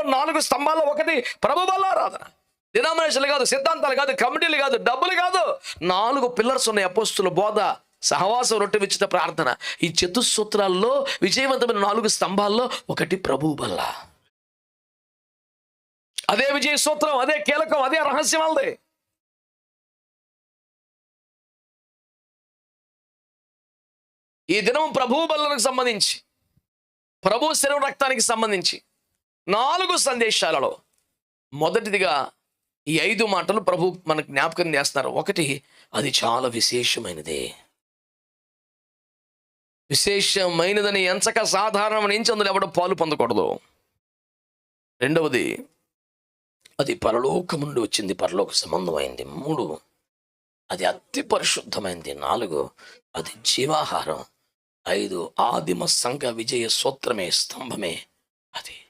సంఘంలో నాలుగు స్తంభాల్లో ఒకటి ప్రభు బలారాధన డినామినేషన్లు కాదు సిద్ధాంతాలు కాదు కమిటీలు కాదు డబ్బులు కాదు. నాలుగు పిల్లర్స్ ఉన్నాయి అపోస్తుల బోధ సహవాసం రొట్టె విచ్చిత ప్రార్థన. ఈ చతుస్సూత్రాల్లో విజయవంతమైన నాలుగు స్తంభాల్లో ఒకటి ప్రభు బల్ల అదే విజయ సూత్రం అదే కీలకం అదే రహస్యం వాళ్ళది. ఈ దినం ప్రభు బల్లకు సంబంధించి ప్రభు శరీర రక్తానికి సంబంధించి నాలుగు సందేశాలలో మొదటిదిగా ఈ ఐదు మాటలు ప్రభు మనకు జ్ఞాపకం చేస్తున్నారు. ఒకటి అది చాలా విశేషమైనది. విశేషమైనదని ఎంచక సాధారణం నుంచి అందులో ఎవడో పాలు పొందకూడదు. రెండవది అది పరలోకము నుండి వచ్చింది పరలోక సంబంధమైంది. మూడు అది అతి పరిశుద్ధమైంది. నాలుగు అది జీవాహారం. ఐదు ఆదిమ సంఘ విజయ సూత్రమే స్తంభమే అది